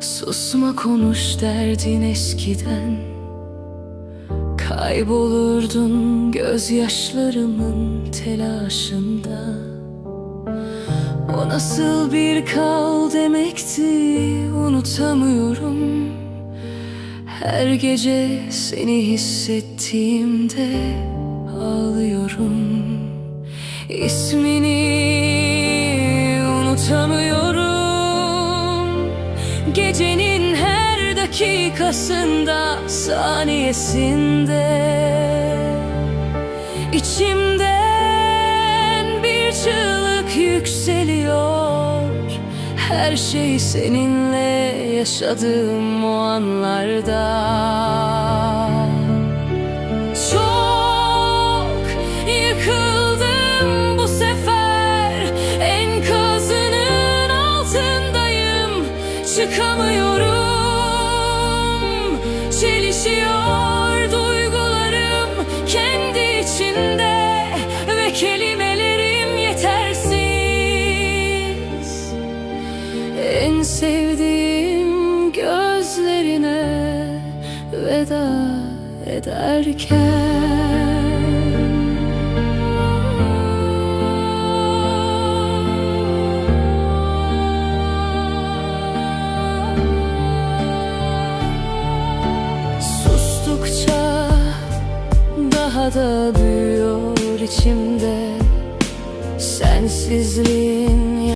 Susma konuş derdin eskiden. Kaybolurdun gözyaşlarımın telaşında. O nasıl bir kal demekti unutamıyorum. Her gece seni hissettiğimde ağlıyorum. İsmini unutamıyorum Gecenin her dakikasında saniyesinde. İçimden bir çığlık yükseliyor. Her şey seninle yaşadığım o anlarda Çıkamıyorum. Çelişiyor duygularım kendi içinde Ve kelimelerim yetersiz. En sevdiğim gözlerine veda ederken da büyüyor içimde. Sensizliğin